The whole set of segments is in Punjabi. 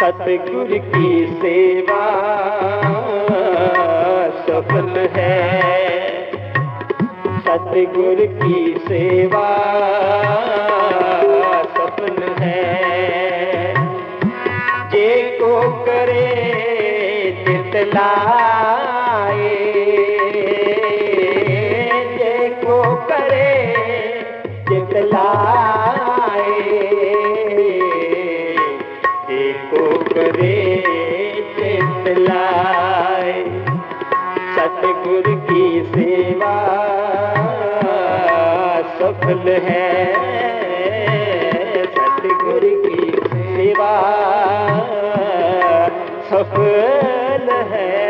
सतगुरु की सेवा सफल है सतगुरु की सेवा सफल है जे को करे चित लाए जे को करे चित को करे चित लाए सतगुरु की सेवा सफल है सतगुरु की सेवा सफल है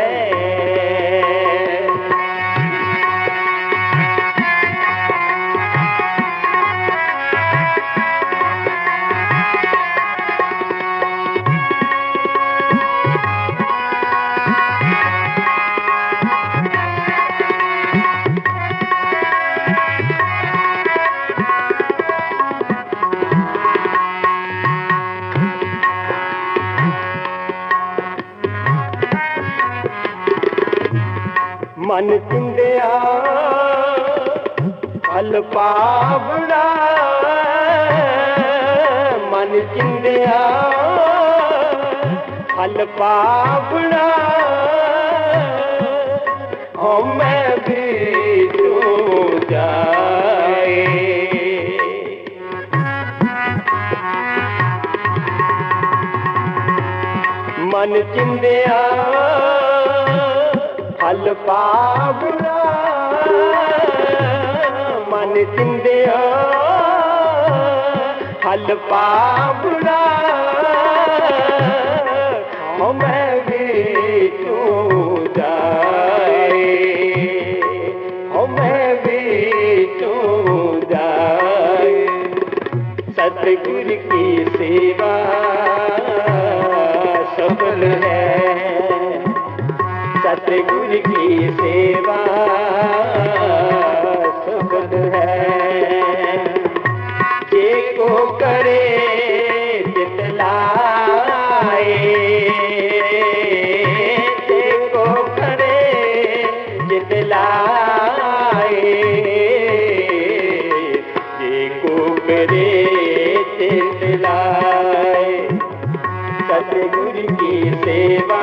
ਮਨ ਚਿੰਦਿਆ। ਫਲ ਪਾਵਣਾ ਮਨ ਚਿੰਦਿਆ। ਫਲ ਪਾਵਣਾ ਹੋ ਮੈਂ ਵੀ ਤੂੰ ਜਾਏ। ਮਨ ਚਿੰਦਿਆ। ਫਲ ਪਾਵਣਾ ਮਨ ਚਿੰਦਿਆ ਫਲ ਪਾਵਣਾ ਹੋ ਮੈਂ ਵੀ ਤੂੰ ਜਾਏ। ਸਤਿਗੁਰ ਕੀ ਸੇਵਾ? ਸੁਖਦ ਕਰੇ ਤਿਤ ਲਾਏ। ਕਰੇ, ਜਿਤ ਜੇ ਕੋ ਕਰੇ ਸਤਿਗੁਰ ਕੀ ਸੇਵਾ?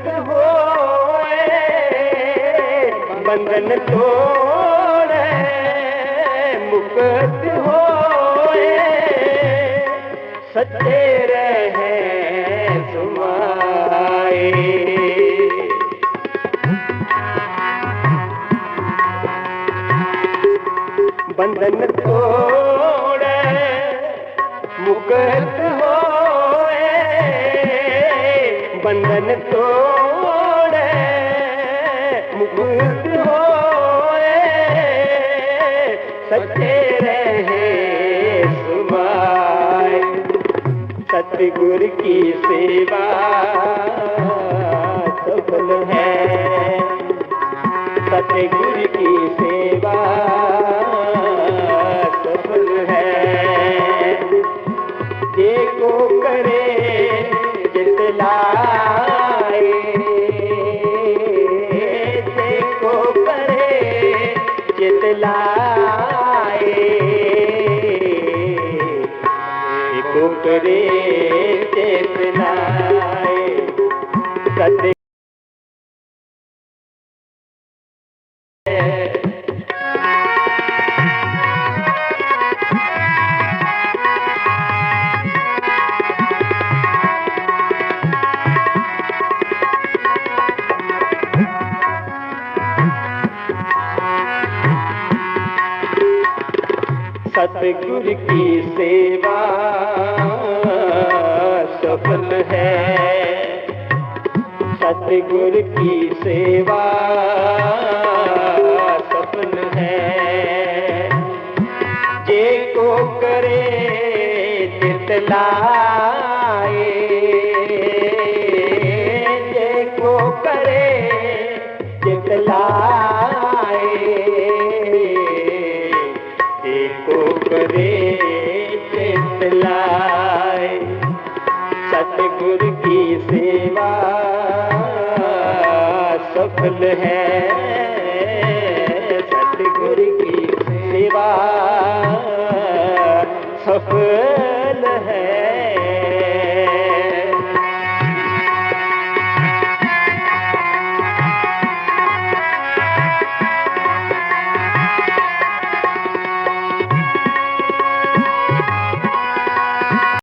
ਬੰਧਨ ਤੋੜ ਮੁਕਤ ਹੋਏ। ਸੱਚੇ ਰਹੇ ਸੁਮਾਏ। ਬੰਧਨ ਤੋੜ ਮੁਕਤ ਹੋਏ। ਬੰਧਨ ਤੋੜ ਮੁਕਤ ਹੋਏ ਸੱਚੇ ਰਹੇ ਸੁਮਾਏ। ਸਤਿਗੁਰ ਕੀ ਸੇਵਾ ਸਫਲ ਸਤਿਗੁਰ ਕੀ ਸੇਵਾ। ਲਾਏ। ਕੁਕਰੇ ਤੇ ਪਨਾਏ ਸਤੇ सतगुरु की सेवा सफल है सतगुरु की सेवा सफल है जे को करे चित सफल है सतगुरु की सेवा सफल